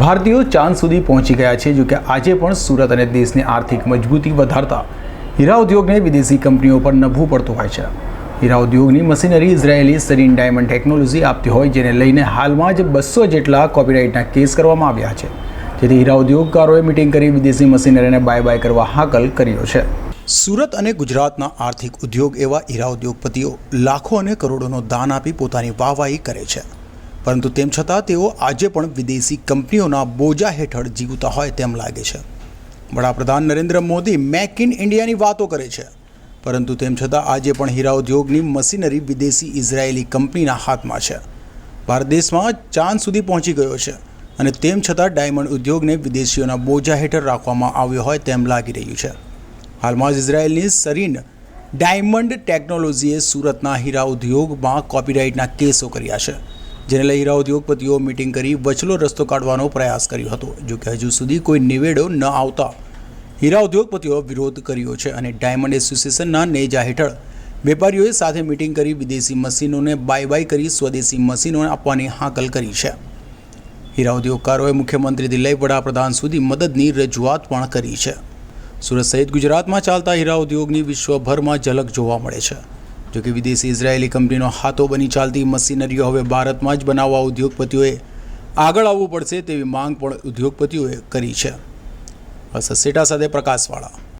ભારતીયો ચાંદ સુધી પહોંચી ગયા છે જો કે આજે પણ સુરત અને દેશની આર્થિક મજબૂતી વધારતા હીરા ઉદ્યોગને વિદેશી કંપનીઓ પર નભવું પડતું હોય છે. હીરા ઉદ્યોગની machinery Israeli Sarine diamond technology આપતી હોય, જેને લઈને હાલમાં જ બસો જેટલા કોપીરાઇટના કેસ કરવામાં આવ્યા છે. જેથી હીરા ઉદ્યોગકારોએ મિટિંગ કરી વિદેશી મશીનરીને બાય બાય કરવા હાકલ કર્યો છે. સુરત અને ગુજરાતના આર્થિક ઉદ્યોગ એવા હીરા ઉદ્યોગપતિઓ લાખો અને કરોડોનો દાન આપી પોતાની વાહવાહી કરે છે. પરંતુ તેમ છતાં તેઓ આજે પણ વિદેશી કંપનીઓના બોજા હેઠળ જીવતા હોય તેમ લાગે છે. વડાપ્રધાન નરેન્દ્ર મોદી મેક ઇન ઇન્ડિયાની વાતો કરે છે. પરંતુ તેમ છતાં આજે પણ હીરા ઉદ્યોગની મશીનરી વિદેશી ઇઝરાયેલી કંપનીના હાથમાં છે. ભારત દેશમાં ચાંદ સુધી પહોંચી ગયો છે અને તેમ છતાં ડાયમંડ ઉદ્યોગને વિદેશીઓના બોજા હેઠળ રાખવામાં આવ્યો હોય તેમ લાગી રહ્યું છે. હાલમાં જ ઇઝરાયેલની સરીન ડાયમંડ ટેકનોલોજીએ સુરતના હીરા ઉદ્યોગમાં કોપીરાઇટના કેસો કર્યા છે. જેને લઈ હીરા ઉદ્યોગપતિઓ મિટિંગ કરી વચલો રસ્તો કાઢવાનો પ્રયાસ કર્યો હતો. જો કે હજુ સુધી કોઈ નિવેડો ન આવતા. હીરા ઉદ્યોગપતિઓ વિરોધ કર્યો છે અને ડાયમંડ એસોસિએશનના નેજા હેઠળ વેપારીઓએ સાથે મિટિંગ કરી વિદેશી મશીનોને બાય બાય કરી સ્વદેશી મશીનોને આપવાની હાકલ કરી છે. હીરા ઉદ્યોગકારોએ મુખ્યમંત્રીથી લઈ વડાપ્રધાન સુધી મદદની રજૂઆત પણ કરી છે. સુરત સહિત ગુજરાતમાં ચાલતા હીરા ઉદ્યોગની વિશ્વભરમાં ઝલક જોવા મળે છે. જો કે વિદેશી ઇઝરાયેલી કંપનીનો હાથો બની ચાલતી મશીનરીઓ હવે ભારતમાં જ બનાવવા ઉદ્યોગપતિઓએ આગળ આવવું પડશે તેવી માંગ પણ ઉદ્યોગપતિઓએ કરી છે. બસ સેટા સાથે પ્રકાશવાળા